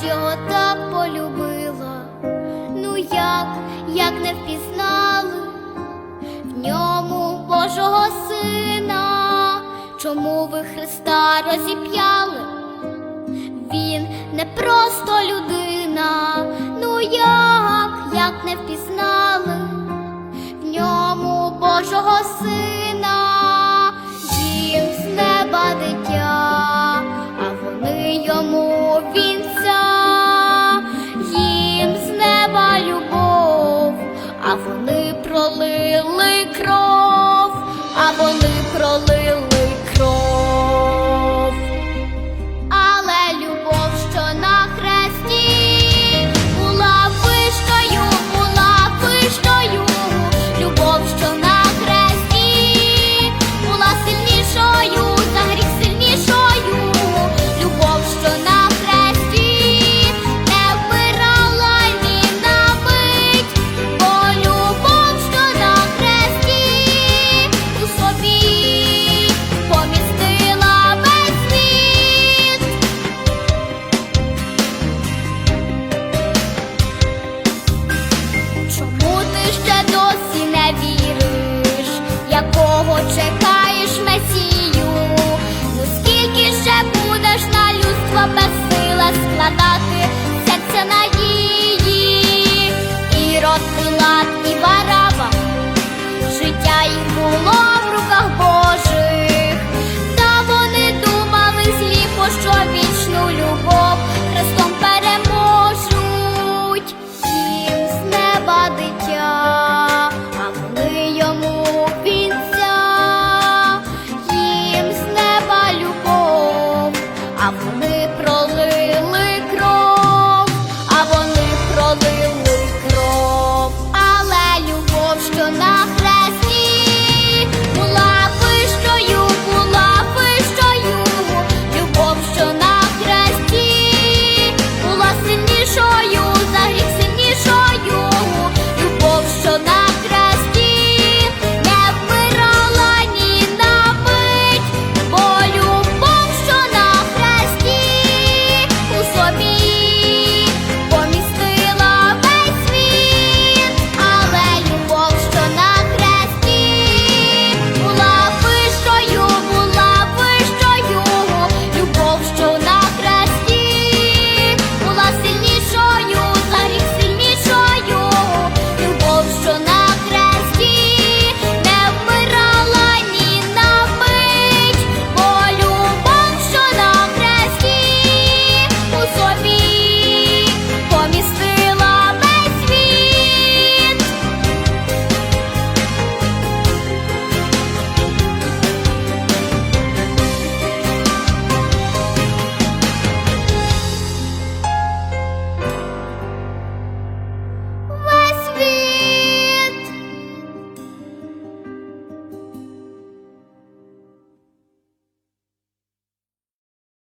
ж його так полюбила, ну як, як не впізнали в ньому Божого сина, чому ви Христа розіп'яли? Він не просто людина, ну як, як не впізнали в ньому Божого сина. пролили кров, а вони пролили. I'm